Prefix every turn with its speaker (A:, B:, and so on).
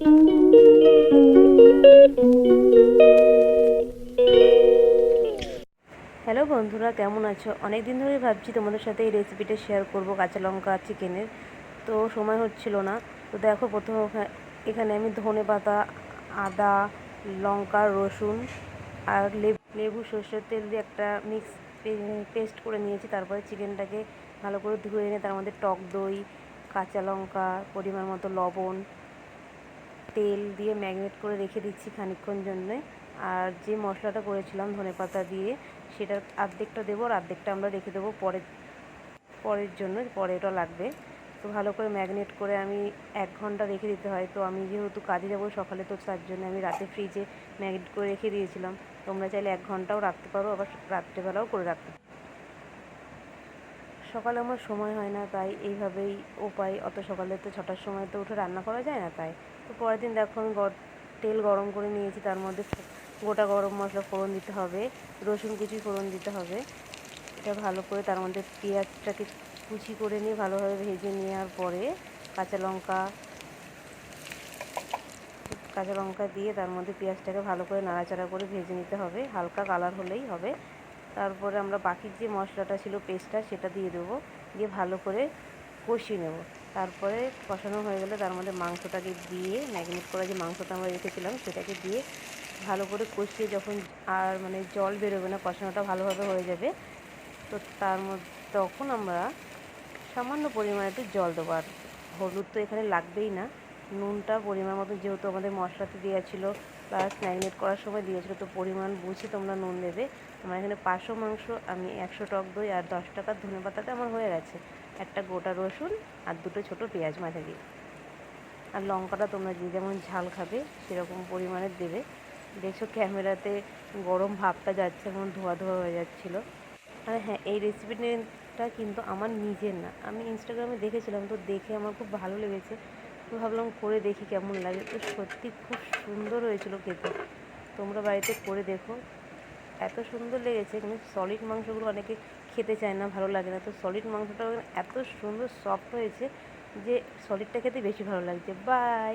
A: Hello বন্ধুরা, কেমন আছো? অনেক দিন ধরেই ভাবছি তোমাদের সাথে এই রেসিপিটা শেয়ার করব, কাঁচা লঙ্কা চিকেনের তো সময় হচ্ছিল না। তো দেখো, প্রথম এখানে আমি ধনে পাতা, আদা, লঙ্কা, রসুন আর লেবু লেবু, সর্ষের তেল দিয়ে একটা মিক্স পেস্ট করে নিয়েছি। তারপরে চিকেনটাকে ভালো করে ধুয়ে এনে তার মধ্যে টক দই, কাঁচা লঙ্কা, পরিমাণ মতো লবণ তেল দিয়ে ম্যাগনেট করে রেখে দিচ্ছি খানিকক্ষণ জন্যে। আর যে মশলাটা করেছিলাম ধনেপাতা দিয়ে সেটার অর্ধেকটা দেবো আর অর্ধেকটা আমরা রেখে দেবো পরের পরের জন্য, পরে ওটা লাগবে। তো ভালো করে ম্যাগনেট করে আমি এক ঘণ্টা রেখে দিতে হয়। তো আমি যেহেতু কাজে যাব সকালে, তো তার জন্য আমি রাতে ফ্রিজে ম্যাগনেট করে রেখে দিয়েছিলাম। তোমরা চাইলে এক ঘন্টাও রাখতে পারো, আবার রাত্রেবেলাও করে রাখতে। সকালে আমার সময় হয় না, তাই এইভাবেই উপায়, অত সকালে তো ছটার সময় তো উঠে রান্না করা যায় না তাই। তো পরের দিন দেখো আমি তেল গরম করে নিয়েছি, তার মধ্যে গোটা গরম মশলা ফোড়ন দিতে হবে, রসুন কুচি ফোড়ন দিতে হবে। এটা ভালো করে তার মধ্যে পেঁয়াজটাকে কুচি করে নিয়ে ভালোভাবে ভেজে নেওয়ার পরে কাঁচা লঙ্কা কাঁচা লঙ্কা দিয়ে তার মধ্যে পেঁয়াজটাকে ভালো করে নাড়াচাড়া করে ভেজে নিতে হবে, হালকা কালার হলেই হবে। তারপরে আমরা বাকি যে মশলাটা ছিল পেস্টটা সেটা দিয়ে দেবো। দিয়ে ভালো করে কষিয়ে নেব। তারপরে কষানো হয়ে গেলে তার মধ্যে মাংসটাকে দিয়ে, ম্যাগনেট করা যে মাংসটা আমরা রেখেছিলাম, সেটাকে দিয়ে ভালো করে কষিয়ে যখন আর মানে জল বেরোবে না, কষানোটা ভালোভাবে হয়ে যাবে, তো তার মধ্যে তখন আমরা সামান্য পরিমাণে একটু জল দেবো। আর হলুদ তো এখানে লাগবেই না। নুনটা পরিমাণ মতো যেহেতু আমাদের মশলাতে দেওয়া ছিল প্লাস ম্যারিনেট করার সময় দিয়েছিলো তো পরিমাণ বুঝে তোমরা নুন দেবে। আমার এখানে পাঁচশো মাংস, আমি একশো টক দই আর দশ টাকার ধনে পাতাতে আমার হয়ে গেছে। একটা গোটা রসুন আর দুটো ছোটো পেঁয়াজ মাঝে দিয়ে। আর লঙ্কাটা তোমরা যে যেমন ঝাল খাবে, সেরকম পরিমাণে দেবে। দেখছ ক্যামেরাতে গরম ভাবটা যাচ্ছে, এমন ধোয়া ধোয়া হয়ে যাচ্ছিল। আর হ্যাঁ এই রেসিপিটা কিন্তু আমার নিজের না। আমি ইনস্টাগ্রামে দেখেছিলাম, তো দেখে আমার খুব ভালো লেগেছে। ভাবলাম করে দেখি কেমন লাগে। তো সত্যি খুব সুন্দর হয়েছিল খেতে। তোমরা বাড়িতে করে দেখো। এত সুন্দর লেগেছে, কিন্তু সলিড মাংসগুলো অনেকে খেতে চায় না, ভালো লাগে না। তো সলিড মাংসটা এত সুন্দর সফট হয়েছে যে সলিডটা খেতে বেশি ভালো লাগছে। বাই